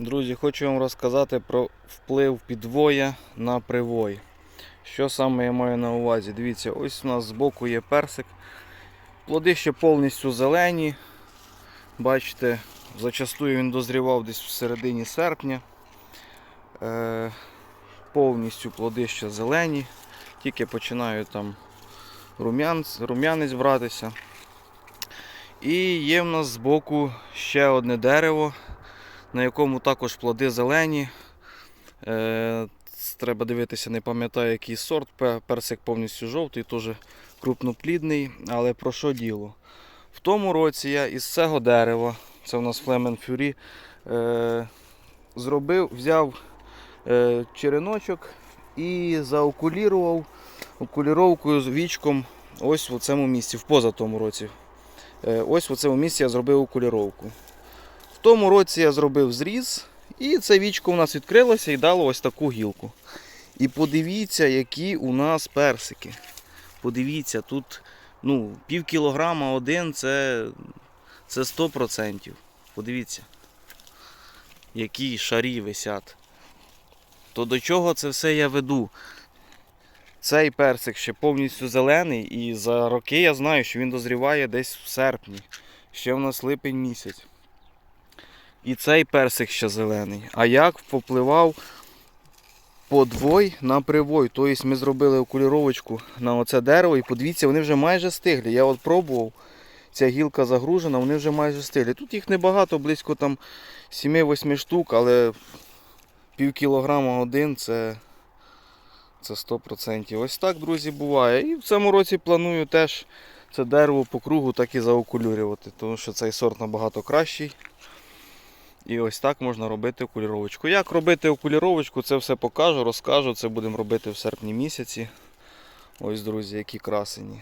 Друзі, хочу вам розказати про вплив підвоя на привой. Що саме я маю на увазі? Дивіться, ось у нас збоку є персик. Плоди ще повністю зелені. Бачите, зачастую він дозрівав десь в середині серпня. Е, повністю плоди ще зелені. Тільки починають там рум'янець, рум'янець братися. І є в нас збоку ще одне дерево, на якому також плоди зелені. Е, треба дивитися, не пам'ятаю який сорт. Персик повністю жовтий, теж крупноплідний. Але про що діло? В тому році я із цього дерева, це у нас Флемен Фюрі, е, зробив, взяв е, череночок і заокулірував окуліровкою з вічком ось в цьому місці, в позатому році. Е, Ось в цьому місці я зробив окуліровку. В тому році я зробив зріз, і це вічко у нас відкрилося і дало ось таку гілку. І подивіться, які у нас персики. Подивіться, тут ну, пів кілограма один це, це 100%. Подивіться, які шарі висять. То до чого це все я веду? Цей персик ще повністю зелений, і за роки я знаю, що він дозріває десь в серпні. Ще в нас липень місяць. І цей персик ще зелений. А як попливав подвой на привой. Тобто ми зробили окуліровочку на оце дерево і подивіться, вони вже майже стиглі. Я от пробував, ця гілка загружена, вони вже майже стиглі. Тут їх небагато, близько там 7-8 штук, але пів кілограма один це, це 100%. Ось так, друзі, буває. І в цьому році планую теж це дерево по кругу так і заокулюрювати, тому що цей сорт набагато кращий. І ось так можна робити окуліровочку. Як робити окуліровочку, це все покажу, розкажу. Це будемо робити в серпні місяці. Ось, друзі, які красені.